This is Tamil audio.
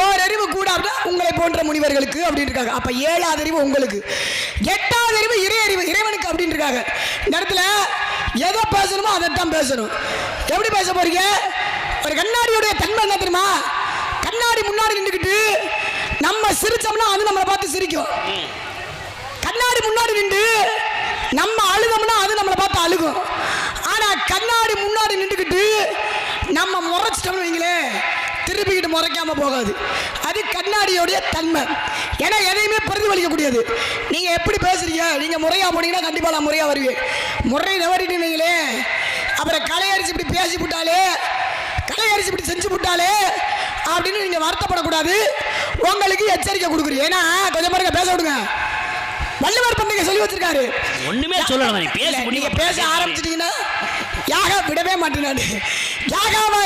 ஓரறிவு கூட உங்களை போன்ற முனிவர்களுக்கு அப்படின்னு இருக்காங்க. அப்ப ஏழாவது அறிவு உங்களுக்கு. எட்டாவது அறிவு இறை அறிவு இறைவனுக்கு அப்படின்னு இருக்காங்க. இந்த இடத்துல எதை பேசணுமோ அதைத்தான் பேசணும். எப்படி பேச போறீங்க? ஒரு கண்ணாடியுடைய தன்மை என்ன தெரியுமா? கண்ணாடி முன்னாடி நின்றுக்கிட்டு நம்ம சிரிச்சோம்னா அது நம்மளை பார்த்து சிரிக்கும். கண்ணாடி முன்னாடி நின்று நம்ம அழுதோம்னா அது நம்மளை பார்த்து அழுகும். ஆனா கண்ணாடி முன்னாடி நின்றுக்கிட்டு நம்ம முறைச்சிட்டோம்னு வைங்களேன். திருப்பிக்கிட்டு முறைக்காம போகாது. அது கண்ணாடியோடைய தன்மை. ஏன்னா எதையுமே பிரதிபலிக்க கூடியது நீங்க எப்படி பேசுறீங்க? நீங்க முறையா போனீங்கன்னா கண்டிப்பா நான் முறையா வருவீங்க முறை தவறிட்டு வைங்களேன் அப்புறம் கலையரிசி இப்படி பேசி விட்டாலே கலையரிசி இப்படி செஞ்சு விட்டாலே அப்படின்னு நீங்க வருத்தப்படக்கூடாது. உங்களுக்கு எச்சரிக்கை கொடுக்குறீங்க ஏன்னா கொஞ்சம் பாருங்க பேச விடுங்க. வள்ளுவர் பண்டிகை சொல்லி வச்சிருக்காரு. ஒண்ணுமே சொல்லல நீங்க பேச ஆரம்பிச்சிட்டீங்கன்னா யாக விடவே மாட்டேன் நான். யாகாவா